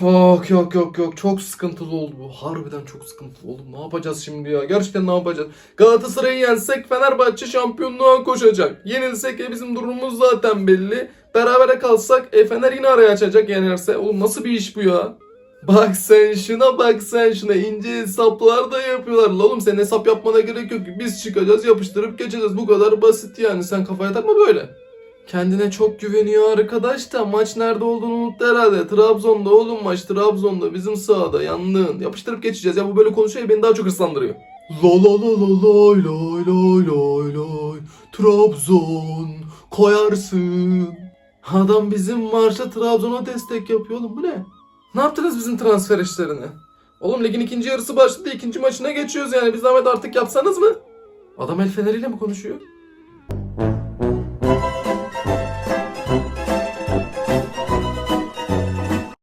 Yok yok yok yok çok sıkıntılı oldu bu. Harbiden çok sıkıntılı oldu. Ne yapacağız şimdi ya? Gerçekten ne yapacağız? Galatasaray'ı yensek Fenerbahçe şampiyonluğa koşacak. Yenilsek e bizim durumumuz zaten belli. Berabere kalsak e Fener yine araya açacak yenerse. Oğlum nasıl bir iş bu ya? Bak sen şuna bak sen şuna ince hesaplar da yapıyorlar. La Oğlum senin hesap yapmana gerek yok. Biz çıkacağız yapıştırıp geçeceğiz. Bu kadar basit yani. Sen kafaya takma böyle. Kendine çok güveniyor arkadaş da maç nerede olduğunu unuttu herhalde. Trabzon'da oğlum maç Trabzon'da bizim sahada yandın. Yapıştırıp geçeceğiz ya bu böyle konuşuyor ya beni daha çok hırslandırıyor. La la la la lay lay lay lay lay Trabzon koyarsın. Adam bizim marşa Trabzon'a destek yapıyor oğlum bu ne? Ne yaptınız bizim transfer işlerini? Oğlum ligin ikinci yarısı başladı ikinci maçına geçiyoruz yani bir zahmet artık yapsanız mı? Adam el feneriyle mi konuşuyor?